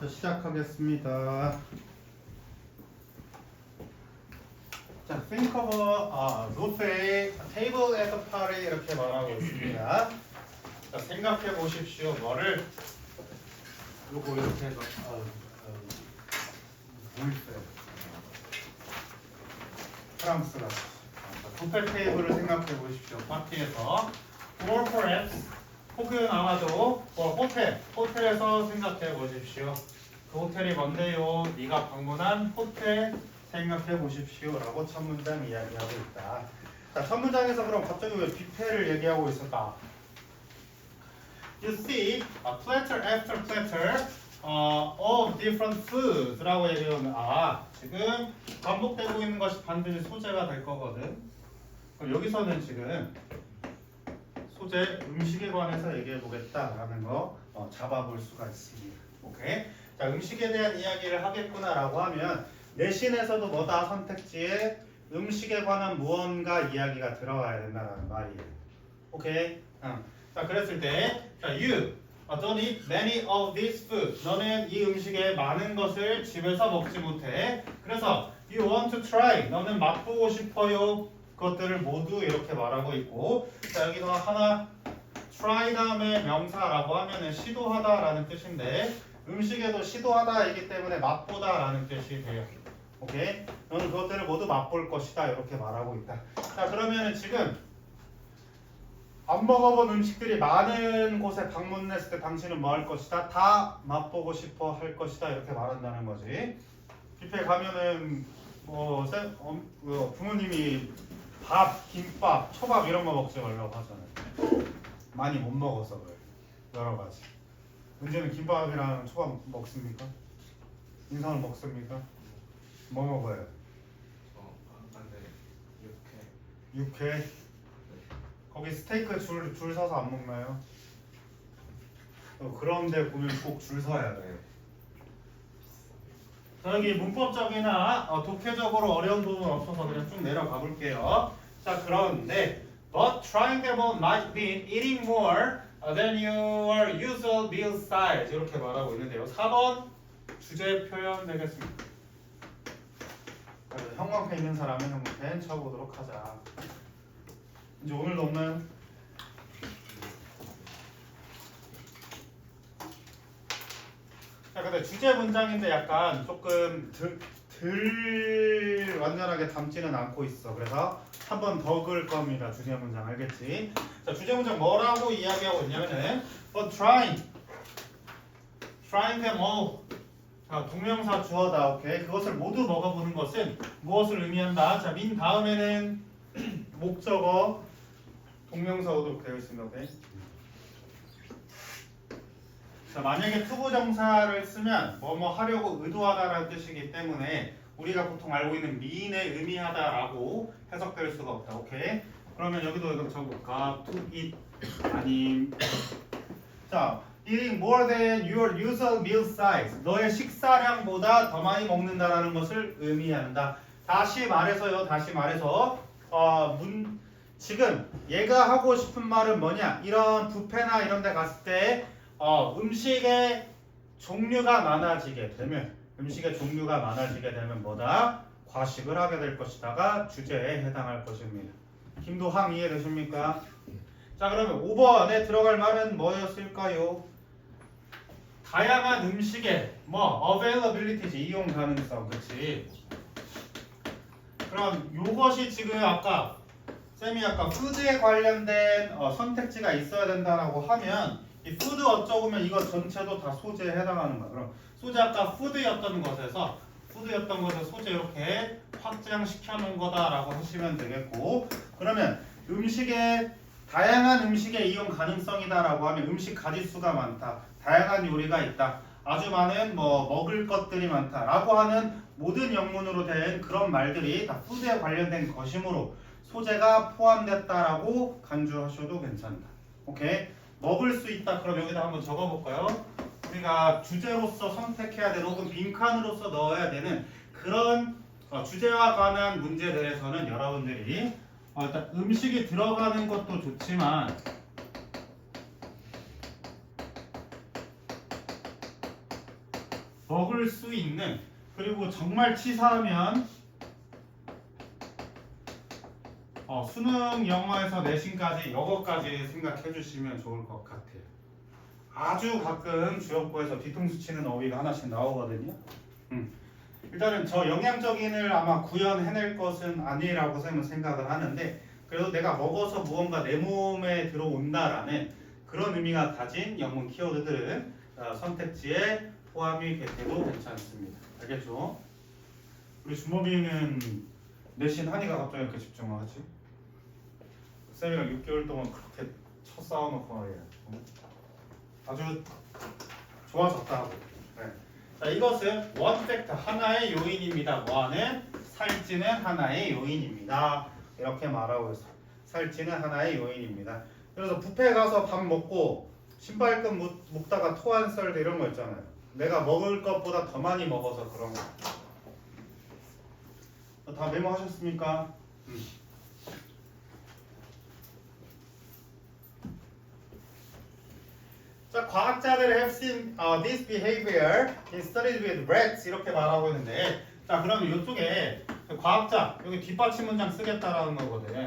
자, 시작하겠습니다. 자, think of a buffet, a table at a party 이렇게 말하고 있습니다. 자, 생각해 보십시오. 뭐를 요거 이렇게 해서 어, 어, 프랑스라 부페 테이블을 생각해 보십시오. 파티에서 or perhaps 혹은 아마도 뭐 호텔 호텔에서 생각해 보십시오. 그 호텔이 뭔데요? 네가 방문한 호텔 생각해 보십시오 라고 첫 문장 이야기하고 있다. 자, 첫 문장에서 그럼 갑자기 왜 뷔페를 얘기하고 있을까? You see, a platter after platter uh, of different foods라고 얘기하면 아 지금 반복되고 있는 것이 반드시 소재가 될 거거든. 그럼 여기서는 지금 소재 음식에 관해서 얘기해 보겠다라는 거 어, 잡아볼 수가 있습니다. 오케이. 자 음식에 대한 이야기를 하겠구나라고 하면 내신에서도 뭐다 선택지에 음식에 관한 무언가 이야기가 들어가야 된다는 말이에요. 오케이. 응. 자 그랬을 때, 자 you don't eat many of this food. 너는 이 음식의 많은 것을 집에서 먹지 못해. 그래서 you want to try. 너는 맛보고 싶어요. 그것들을 모두 이렇게 말하고 있고, 자 여기서 하나 try 다음에 명사라고 하면은 시도하다라는 뜻인데 음식에도 시도하다이기 때문에 맛보다라는 뜻이 돼요. 오케이? 너는 그것들을 모두 맛볼 것이다 이렇게 말하고 있다. 자 그러면은 지금 안 먹어본 음식들이 많은 곳에 방문했을 때 당신은 뭐 할 것이다? 다 맛보고 싶어 할 것이다 이렇게 말한다는 거지. 뷔페 가면은 뭐뭐 부모님이 밥, 김밥, 초밥 이런 거 먹지 말라고 하잖아요. 많이 못 먹어서 그래. 여러 가지. 문제는 김밥이랑 초밥 먹습니까? 인삼을 먹습니까? 뭐 먹어요? 어, 아, 안돼 이렇게 육회. 거기 스테이크 줄, 줄 서서 안 먹나요? 어, 그런데 보면 꼭 줄 서야 돼. 자, 여기 문법적이나 어, 독해적으로 어려운 부분 없어서 그냥 쭉 내려가 볼게요. 자, 그런데 but on might mean eating more than your usual meal size 이렇게 말하고 있는데요. 4번 주제 표현 되겠습니다. 형광펜 있는 사람은 형광펜 쳐보도록 하자. 이제 오늘도 없나요? 근데 주제 문장인데 약간 조금 덜, 덜 완전하게 담지는 않고 있어. 그래서 한 번 더 그을 겁니다. 주제 문장 알겠지? 자, 주제 문장 뭐라고 이야기하고 있냐면은 but trying, trying them all. 자, 동명사 주어다. 오케이. 그것을 모두 먹어보는 것은 무엇을 의미한다? 자, 민 다음에는 목적어 동명사 오도록 되어 있습니다. 오케이. 자, 만약에 투부정사를 쓰면 뭐뭐 하려고 의도하다라는 뜻이기 때문에 우리가 보통 알고 있는 미인에 의미하다라고 해석될 수가 없다. 오케이. 그러면 여기도 이거 적어볼까? to eat 아님. 자, eating more than your usual meal size. 너의 식사량보다 더 많이 먹는다라는 것을 의미한다. 다시 말해서요. 다시 말해서 어, 문 지금 얘가 하고 싶은 말은 뭐냐? 이런 뷔페나 이런 데 갔을 때 어, 음식의 종류가 많아지게 되면 음식의 종류가 많아지게 되면 뭐다? 과식을 하게 될 것이다가 주제에 해당할 것입니다. 김도항 이해되십니까? 자 그러면 5번에 들어갈 말은 뭐였을까요? 다양한 음식의 뭐 availability지 이용 가능성 그렇지 그럼 요것이 지금 아까 쌤이 아까 푸드에 관련된 어, 선택지가 있어야 된다라고 하면 이 푸드 어쩌고면 이거 전체도 다 소재에 해당하는 거야. 그럼 소재 아까 푸드였던 것에서 푸드였던 것을 소재 이렇게 확장시켜 놓은 거다라고 하시면 되겠고 그러면 음식의 다양한 음식의 이용 가능성이다라고 하면 음식 가짓수가 많다. 다양한 요리가 있다. 아주 많은 뭐 먹을 것들이 많다라고 하는 모든 영문으로 된 그런 말들이 다 푸드에 관련된 것이므로 소재가 포함됐다라고 간주하셔도 괜찮다. 오케이? 먹을 수 있다. 그럼 여기다 한번 적어볼까요? 우리가 주제로서 선택해야 되는 혹은 빈칸으로서 넣어야 되는 그런 어, 주제와 관한 문제들에서는 여러분들이 어, 일단 음식이 들어가는 것도 좋지만 먹을 수 있는 그리고 정말 치사하면 어, 수능 영어에서 내신까지 영어까지 생각해 주시면 좋을 것 같아요. 아주 가끔 주역부에서 뒤통수 치는 어휘가 하나씩 나오거든요. 음. 일단은 저 영양적인을 아마 구현해낼 것은 아니라고 생각을 하는데 그래도 내가 먹어서 무언가 내 몸에 들어온다라는 그런 의미가 가진 영문 키워드들은 어, 선택지에 포함이 돼도 괜찮습니다. 알겠죠? 우리 주모비는 내신 한이가 갑자기 이렇게 집중을 하지? 쌤이랑 6개월 동안 그렇게 쳐 싸워놓고 말이야. 어? 아주 좋아졌다고. 네. 자, 이것은 원 팩터 하나의 요인입니다. 뭐하는 살찌는 하나의 요인입니다. 이렇게 말하고 있어. 살찌는 하나의 요인입니다. 그래서 뷔페 가서 밥 먹고 신발끈 묶, 묶다가 토한 썰도 이런 거 있잖아요. 내가 먹을 것보다 더 많이 먹어서 그런 거. 어, 다 메모하셨습니까? 음. 자, 과학자들 have seen uh, this behavior in studies with rats 이렇게 말하고 있는데 자, 그러면 이쪽에 과학자 여기 뒷받침 문장 쓰겠다라는 거거든.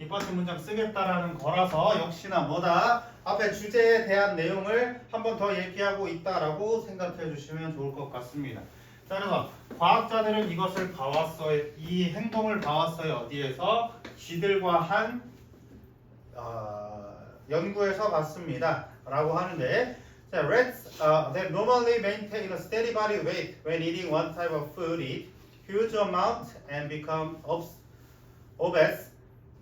뒷받침 문장 쓰겠다라는 거라서 역시나 뭐다 앞에 주제에 대한 내용을 한 번 더 얘기하고 있다라고 생각해 주시면 좋을 것 같습니다. 자, 그래서 과학자들은 이것을 봐왔어요. 이 행동을 봐왔어요. 어디에서? 쥐들과 한 어, 연구에서 봤습니다. 라고 하는데 자, rats uh, that normally maintain a steady body weight when eating one type of food eat huge amount and become obs- obese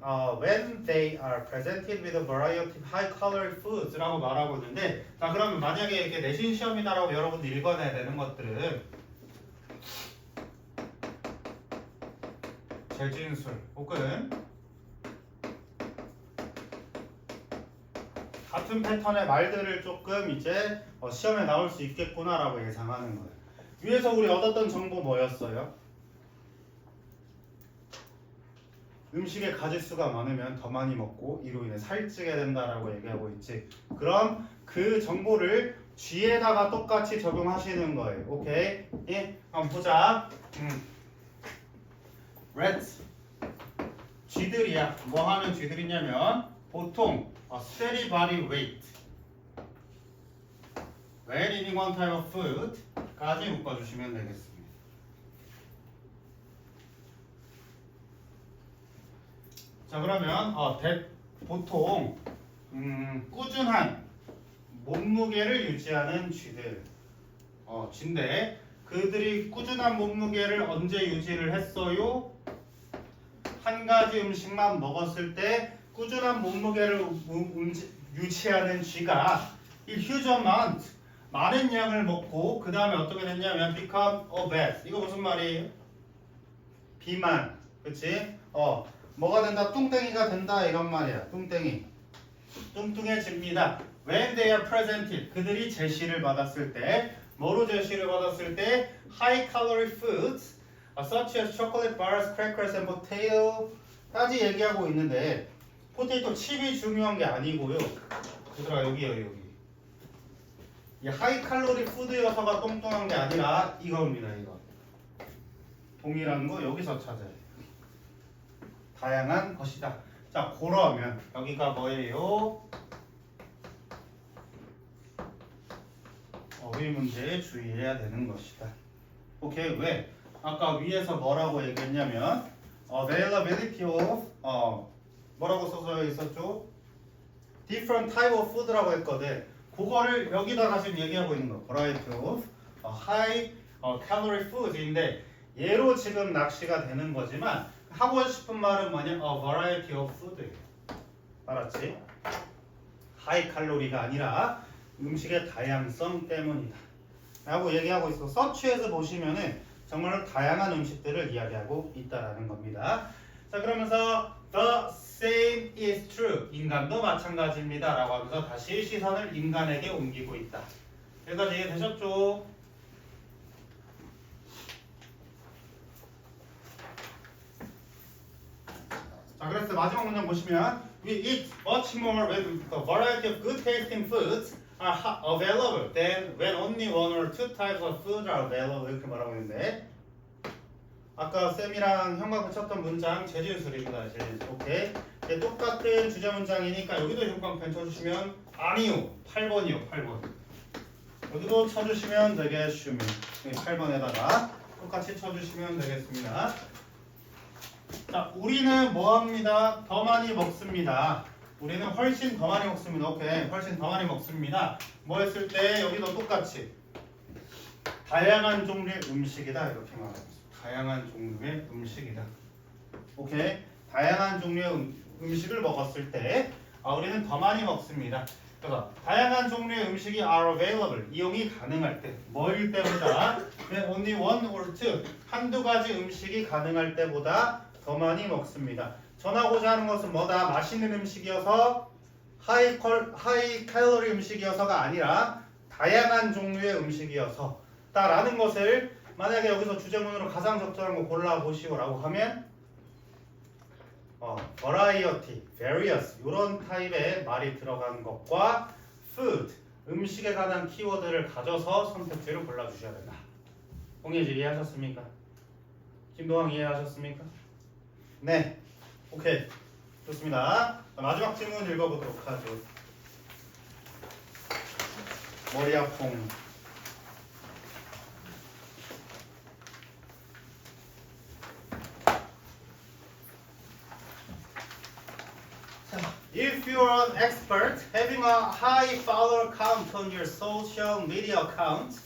uh, when they are presented with a variety of high-calorie foods라고 말하고 있는데 자 그러면 만약에 이게 내신 시험이다라고 여러분들 읽어내야 되는 것들은 재진술 혹은 같은 패턴의 말들을 조금 이제 어, 시험에 나올 수 있겠구나라고 예상하는 거예요. 위에서 우리 얻었던 정보 뭐였어요? 음식의 가짓수가 많으면 더 많이 먹고 이로 인해 살찌게 된다라고 얘기하고 있지. 그럼 그 정보를 G에다가 똑같이 적용하시는 거예요. 오케이? 예? 한번 보자. 음. Rats. 쥐들이야. 뭐 하는 쥐들이냐면 보통 어, steady body weight when eating one type of food까지 묶어주시면 되겠습니다. 자 그러면 어, 대, 보통 음, 꾸준한 몸무게를 유지하는 쥐들 어, 쥐인데 그들이 꾸준한 몸무게를 언제 유지를 했어요? 한 가지 음식만 먹었을 때 꾸준한 몸무게를 유지하는 쥐가 이 huge amount 많은 양을 먹고 그 다음에 어떻게 됐냐면 become obese 이거 무슨 말이에요? 비만. 그치? 어. 뭐가 된다? 뚱땡이가 된다? 이런 말이야. 뚱땡이. 뚱뚱해집니다. When they are presented. 그들이 제시를 받았을 때 뭐로 제시를 받았을 때? High calorie foods such as chocolate bars, crackers and potato까지 얘기하고 있는데 포테이토 칩이 중요한 게 아니고요. 얘들아 여기요 여기. 이 하이 칼로리 푸드여서가 뚱뚱한 게 아니라 이겁니다 이거. 동일한 거 여기서 찾아야 돼요. 다양한 것이다. 자 그러면 여기가 뭐예요? 어휘 문제에 주의해야 되는 것이다. 오케이 왜? 아까 위에서 뭐라고 얘기했냐면 availability of 어 뭐라고 써져 있었죠? different type of food라고 했거든. 그거를 여기다가 지금 얘기하고 있는 거. variety of 어, high 어, calorie food인데 얘로 지금 낚시가 되는 거지만 하고 싶은 말은 뭐냐? 어, variety of food. 알았지? 하이 칼로리가 아니라 음식의 다양성 때문이다. 라고 얘기하고 있어. 서치에서 보시면은 정말로 다양한 음식들을 이야기하고 있다라는 겁니다. 자 그러면서 the same is true 인간도 마찬가지입니다 라고 하면서 다시 시선을 인간에게 옮기고 있다 여기까지 이해되셨죠? 자 그래서 마지막 문장 보시면 We eat much more with a variety of good tasting foods are available, then when only one or two types of food are available 이렇게 말하고 있는데 아까 쌤이랑 형광펜 쳤던 문장 재진술입니다. 재진술. 오케이. 똑같은 주제 문장이니까 여기도 형광펜 쳐주시면 아니요. 8번이요. 8번. 여기도 쳐주시면 되겠습니다. 8번에다가 똑같이 쳐주시면 되겠습니다. 자, 우리는 뭐 합니다? 더 많이 먹습니다. 우리는 훨씬 더 많이 먹습니다. 오케이. 훨씬 더 많이 먹습니다. 뭐 했을 때 여기도 똑같이 다양한 종류의 음식이다. 이렇게 말합니다. 다양한 종류의 음식이다. 오케이. 다양한 종류의 음, 음식을 먹었을 때 아, 우리는 더 많이 먹습니다. 그래서 다양한 종류의 음식이 are available 이용이 가능할 때 뭐일 때보다 only one or two 한두 가지 음식이 가능할 때보다 더 많이 먹습니다. 전하고자 하는 것은 뭐다 맛있는 음식이어서 하이 컬 하이 칼로리 음식이어서가 아니라 다양한 종류의 음식이어서 다라는 것을 만약에 여기서 주제문으로 가장 적절한 거 골라 보시오라고 하면 어, variety, various 이런 타입의 말이 들어간 것과 food 음식에 관한 키워드를 가져서 선택지를 골라 주셔야 된다. 홍예지 이해하셨습니까? 김도왕 이해하셨습니까? 네, 오케이 좋습니다. 자, 마지막 질문 읽어보도록 하죠. 머리 아퐁. If you are an expert having a high follower count on your social media account,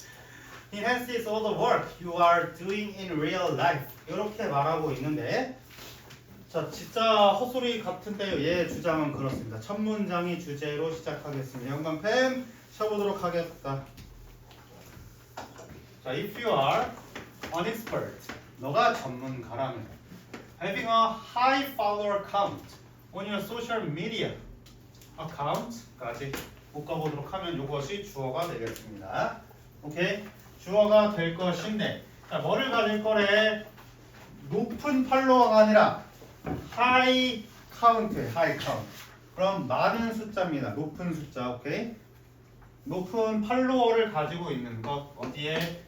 enhances all the work you are doing in real life. 이렇게 말하고 있는데, 자, 진짜 헛소리 같은데 얘 주장은 그렇습니다. 첫 문장이 주제로 시작하겠습니다. 영광펜 쳐보도록 하겠다. 자, if you are an expert, 너가 전문가라면, having a high follower count on your social media account까지 묶어보도록 하면 이것이 주어가 되겠습니다. 오케이? 주어가 될 것인데, 자, 뭐를 가질 거래? 높은 팔로워가 아니라 high count, high count. 그럼 많은 숫자입니다. 높은 숫자, 오케이? 높은 팔로워를 가지고 있는 것 어디에?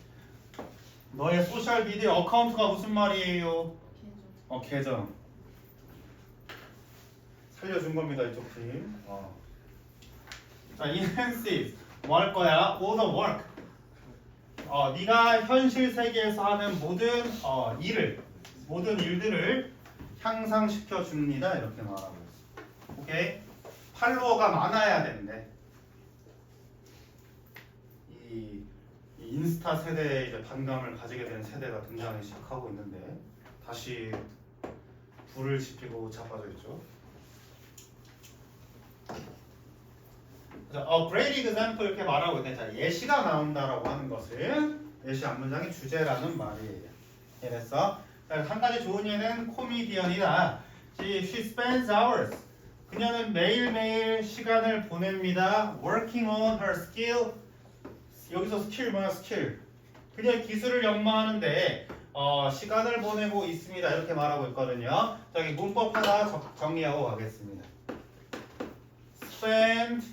너의 소셜 미디어 어카운트가 무슨 말이에요? 어 계정. 살려준 겁니다 이쪽 팀. 어. 자, enhances 뭐할 거야? all the work. 어, 네가 현실 세계에서 하는 모든 어, 일을 모든 일들을 향상시켜 줍니다 이렇게 말하고 있어. 오케이? 팔로워가 많아야 된대. 이, 이 인스타 세대에 이제 반감을 가지게 된 세대가 등장하기 시작하고 있는데 다시 불을 지피고 자빠져 있죠. 자, a great example 이렇게 말하고 있는데 자, 예시가 나온다라고 하는 것은 예시 앞문장의 주제라는 말이에요. 이래서 자, 한 가지 좋은 예는 코미디언이다. She, spends hours. 그녀는 매일매일 시간을 보냅니다. Working on her skill. 여기서 스킬 뭐야 스킬. 그녀의 기술을 연마하는데 어, 시간을 보내고 있습니다. 이렇게 말하고 있거든요. 저기 문법 하나 정- 정리하고 가겠습니다. Spend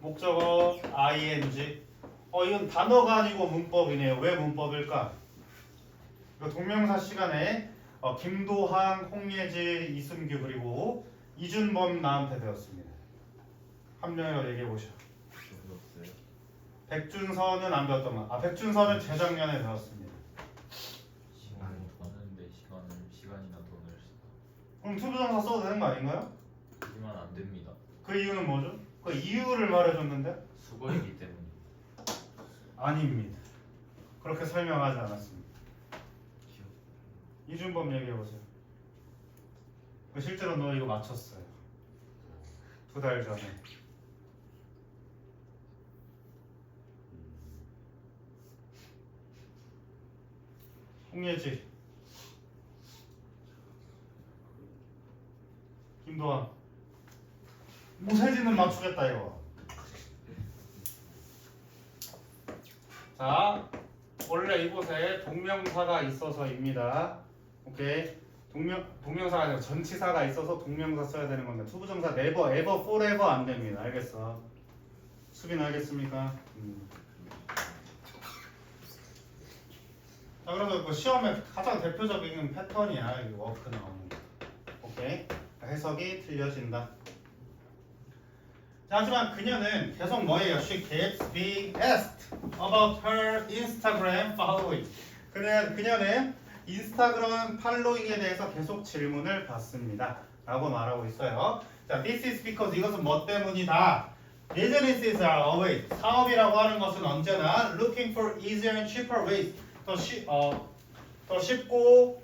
목적어 ing 어 이건 단어가 아니고 문법이네요. 왜 문법일까? 이거 동명사 시간에 어, 김도한, 홍예지, 이순규 그리고 이준범 나한테 배웠습니다. 한 명이라도 얘기해 없어요. 백준서는 안 배웠던 말. 아 백준서는 재작년에 배웠습니다. 시간을 버는데 시간을 시간이나 돈을 그럼 투부정사 써도 되는 거 아닌가요? 쓰면 안 됩니다. 그 이유는 뭐죠? 그 이유를 말해줬는데 수거이기 때문에 아닙니다. 그렇게 설명하지 않았습니다. 이준범 얘기해 보세요. 그 실제로 너 이거 맞췄어요. 두 달 전에. 홍예지. 김도환. 모세진은 맞추겠다 이거. 자, 원래 이곳에 동명사가 있어서입니다. 오케이. 동명 동명사가 아니라 전치사가 있어서 동명사 써야 되는 겁니다. 투부정사 never, ever, forever 안 됩니다. 알겠어? 수빈 알겠습니까? 음. 자 그래서 뭐 시험에 가장 대표적인 패턴이야 이 워크 나오는 거. 오케이 해석이 틀려진다. 자, 하지만 그녀는 계속 뭐예요? She keeps being asked about her Instagram following. 그녀, 그녀는 인스타그램 팔로잉에 대해서 계속 질문을 받습니다. 라고 말하고 있어요. 자, this is because 이것은 뭐 때문이다? Businesses are always 사업이라고 하는 것은 언제나 looking for easier and cheaper ways 더, 쉬, 어, 더 쉽고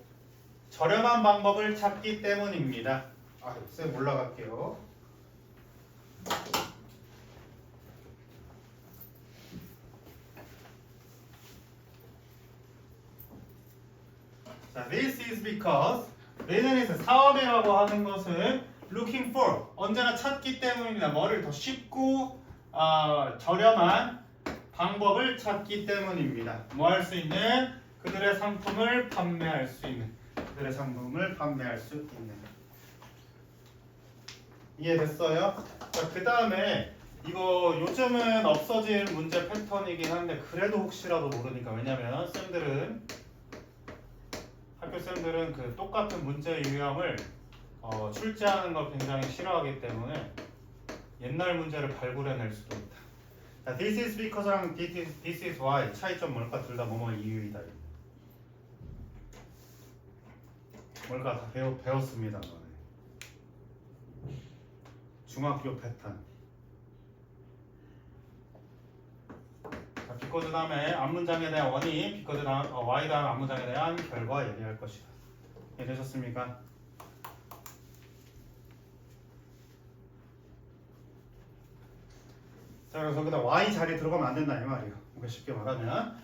저렴한 방법을 찾기 때문입니다. 아, 쌤 올라갈게요. 자, this is because business 사업이라고 하는 것은 looking for 언제나 찾기 때문입니다. 뭐를 더 쉽고 아, 저렴한 방법을 찾기 때문입니다. 뭐 할 수 있는 그들의 상품을 판매할 수 있는 그들의 상품을 판매할 수 있는 이해됐어요? 자, 그 다음에 이거 요즘은 없어진 문제 패턴이긴 한데 그래도 혹시라도 모르니까 왜냐면 쌤들은 학교 쌤들은 그 똑같은 문제 유형을 어, 출제하는 걸 굉장히 싫어하기 때문에 옛날 문제를 발굴해낼 수도 있다. 자, this is because랑 this is, this is why 차이점 뭘까? 둘 다 뭐뭐 이유이다. 뭘까 다 배워, 배웠습니다. 중학교 패턴. 자, because 다음에 앞문장에 대한 원인, because 다음 어, why 다음 앞문장에 대한 결과 얘기할 것이다. 이해되셨습니까? 자, 그래서 거기다 Y 자리에 들어가면 안 된다 이 말이에요. 그러니까 쉽게 말하면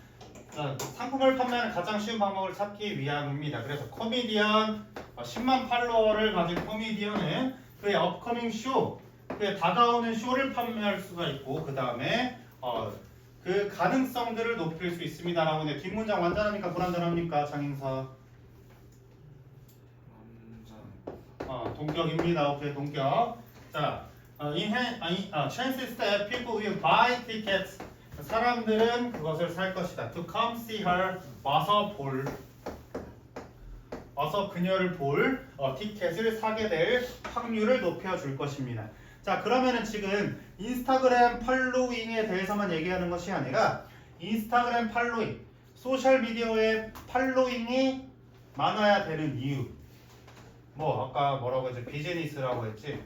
자, 상품을 판매하는 가장 쉬운 방법을 찾기 위함입니다. 그래서 코미디언 어, 10만 팔로워를 가진 코미디언은 그의 업커밍 쇼, 그의 다가오는 쇼를 판매할 수가 있고 그 다음에 어, 그 가능성들을 높일 수 있습니다라고 네, 뒷문장 완전하니까 불완전합니까 장인사? 어, 동격입니다. 오케이 동격. 자, 어, in, hand- 아니, 어, chances that people will buy tickets. 사람들은 그것을 살 것이다. To come see her. 와서 볼. 와서 그녀를 볼 어, 티켓을 사게 될 확률을 높여줄 것입니다. 자, 그러면은 지금 인스타그램 팔로잉에 대해서만 얘기하는 것이 아니라 인스타그램 팔로잉, 소셜 미디어의 팔로잉이 많아야 되는 이유. 뭐 아까 뭐라고 했지? 비즈니스라고 했지.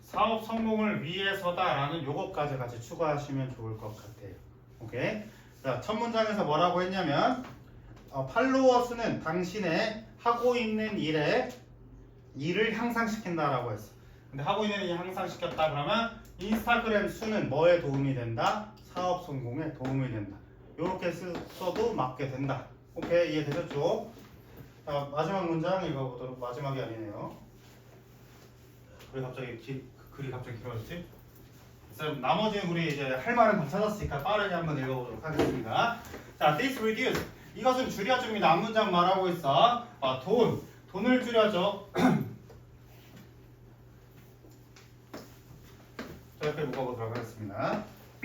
사업 성공을 위해서다라는 요것까지 같이 추가하시면 좋을 것 같아요. 오케이. 자, 첫 문장에서 뭐라고 했냐면 어, 팔로워 수는 당신의 하고 있는 일에 일을 향상시킨다라고 했어. 근데 하고 있는 일이 향상시켰다 그러면 인스타그램 수는 뭐에 도움이 된다? 사업 성공에 도움이 된다. 이렇게 써도 맞게 된다. 오케이 이해되셨죠? 자 마지막 문장 읽어보도록 마지막이 아니네요. 왜 갑자기 기, 글이 갑자기 길어졌지? 쌤 나머지는 우리 이제 할 말은 다 찾았으니까 빠르게 한번 읽어보도록 하겠습니다. 자, this reduce 이것은 줄여줍니다. 앞 문장 말하고 있어. 아, 돈 돈을 줄여줘. 이렇게 묶어보도록 하겠습니다.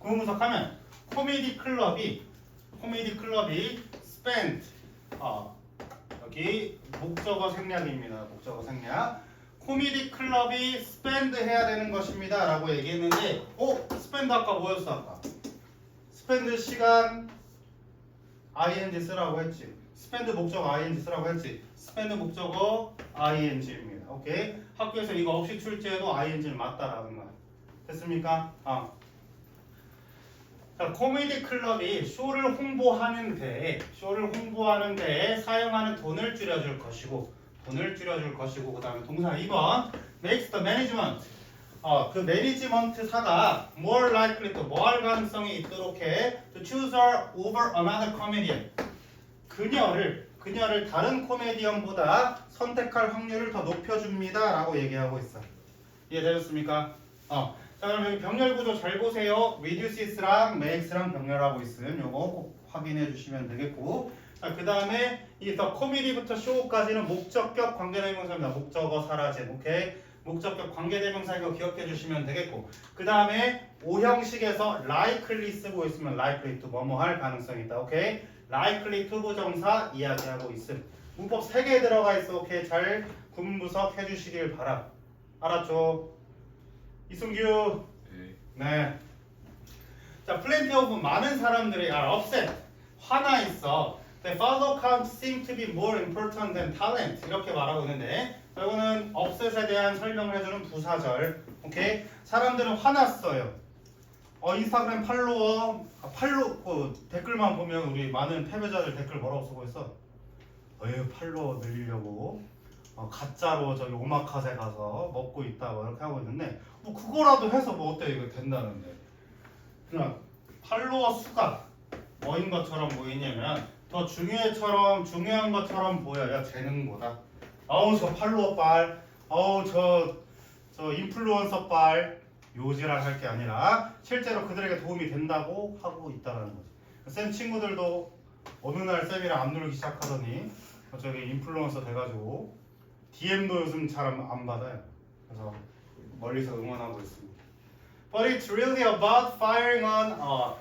구분분석하면 코미디 클럽이 코미디 클럽이 spend 어, 여기 목적어 생략입니다. 목적어 생략. 코미디 클럽이 spend 해야 되는 것입니다. 라고 얘기했는데 어? spend 아까 뭐였어 아까? spend 시간 ing 쓰라고 했지. Spend 목적어 ing 쓰라고 했지. spend 목적어 ing입니다. 오케이? 학교에서 이거 없이 출제해도 ing는 맞다라는 거야. 됐습니까? 아. 자, 코미디 클럽이 쇼를 홍보하는 데, 쇼를 하는 데에 사용하는 돈을 줄여줄 것이고, 돈을 줄여줄 것이고, 그 다음에 동사 2번, makes the management. 어, 그 매니지먼트사가 more likely 또 뭐할 가능성이 있도록 해, to choose her over another comedian. 그녀를, 그녀를 다른 코미디언보다 선택할 확률을 더 높여줍니다. 라고 얘기하고 있어. 이해되셨습니까? 어. 자 그럼 여기 병렬 구조 잘 보세요. reduces랑 makes랑 병렬하고 있음. 요거 꼭 확인해 주시면 되겠고 자, 그 다음에 이더 코미디부터 쇼까지는 목적격 관계대명사입니다. 목적어 사라짐. 오케이? 목적격 관계대명사 이거 기억해 주시면 되겠고 그 다음에 오형식에서 likely 쓰고 있으면 likely to 뭐뭐 할 가능성이 있다. 오케이? Likely to 부정사 이야기하고 있음. 문법 3개 들어가 있어. 오케이? 잘 군분석 해주시길 바라. 알았죠? 이승규. 네. 네. 자, plenty of 많은 사람들이 are upset. 화나 있어. The father can't seem to be more important than talent. 이렇게 말하고 있는데 이거는 upset에 대한 설명을 해주는 부사절. 오케이? 사람들은 화났어요. 어 인스타그램 팔로워 아, 팔로 그 댓글만 보면 우리 많은 패배자들 댓글 뭐라고 쓰고 있어? 어휴 팔로워 늘리려고. 어, 가짜로 저기 오마카세 가서 먹고 있다 뭐 이렇게 하고 있는데 뭐 그거라도 해서 뭐 어때? 이거 된다는데. 그냥 팔로워 수가 뭐인 것처럼 보이냐면 더 중요해처럼 중요한 것처럼 보여야 재능보다. 어우 저 팔로워 빨. 어우 저저 인플루언서 빨 요지랄 할 게 아니라 실제로 그들에게 도움이 된다고 하고 있다는 거지 쌤 친구들도 어느 날 쌤이랑 안 놀기 시작하더니 저기 인플루언서 돼가지고 DM도 요즘 잘 안 받아요 그래서 멀리서 응원하고 있습니다 But it's really about firing on uh,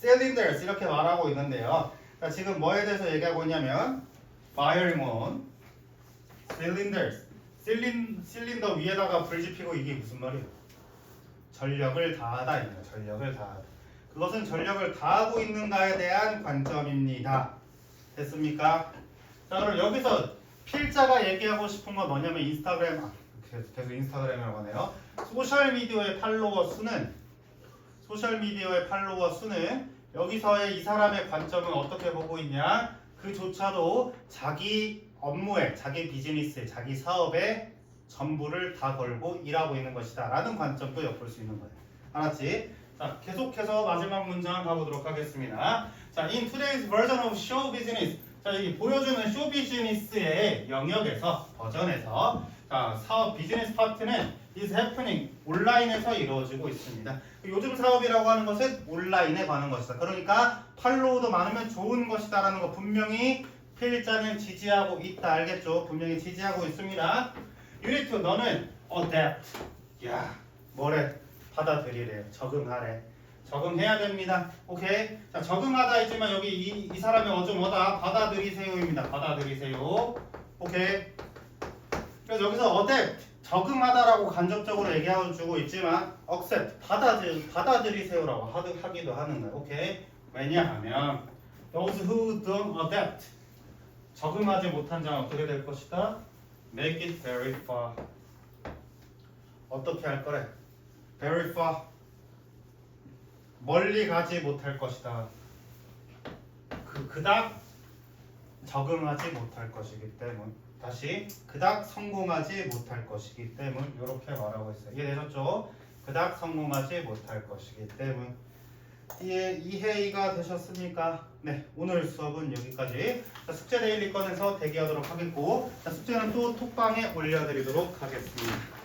cylinders 이렇게 말하고 있는데요. 자, 지금 뭐에 대해서 얘기하고 있냐면 firing on cylinders. 실린 실린더 위에다가 불 지피고 이게 무슨 말이에요? 전력을 다하다 입니다. 전력을 다하다. 그것은 전력을 다하고 있는가에 대한 관점입니다. 됐습니까? 자, 그럼 여기서 필자가 얘기하고 싶은 건 뭐냐면 인스타그램 아, 계속 인스타그램이라고 하네요. 소셜 미디어의 팔로워 수는 소셜 미디어의 팔로워 수는 여기서의 이 사람의 관점은 어떻게 보고 있냐? 그조차도 자기 업무에, 자기 비즈니스에, 자기 사업에 전부를 다 걸고 일하고 있는 것이다. 라는 관점도 엿볼 수 있는 거예요. 알았지? 자, 계속해서 마지막 문장 가보도록 하겠습니다. 자, in today's version of show business. 자, 여기 보여주는 쇼 비즈니스의 영역에서, 버전에서 자, 사업 비즈니스 파트는 is happening 온라인에서 이루어지고 있습니다. 요즘 사업이라고 하는 것은 온라인에 관한 것이다. 그러니까 팔로우도 많으면 좋은 것이다라는 거 분명히 필자는 지지하고 있다. 알겠죠? 분명히 지지하고 있습니다. 유니트 너는 adapt. 야, 뭐래? 받아들이래. 적응하래. 적응해야 됩니다. 오케이. 자, 적응하다 있지만 여기 이, 이 사람의 어좀 뭐다? 받아들이세요입니다. 받아들이세요. 오케이. 그래서 여기서 adapt 적응하다라고 간접적으로 얘기하고 주고 있지만 accept 받아들 받아들이세요라고 하기도 하는 거예요. 오케이. 왜냐하면 those who don't adapt 적응하지 못한 자는 어떻게 될 것이다? make it very far. 어떻게 할 거래? very far. 멀리 가지 못할 것이다. 그 그닥 적응하지 못할 것이기 때문. 다시 그닥 성공하지 못할 것이기 때문 이렇게 말하고 있어요. 이해되셨죠? 그닥 성공하지 못할 것이기 때문. 이해 이해가 되셨습니까? 네, 오늘 수업은 여기까지. 자, 숙제 데일리 꺼내서 대기하도록 하겠고, 자, 숙제는 또 톡방에 올려드리도록 하겠습니다.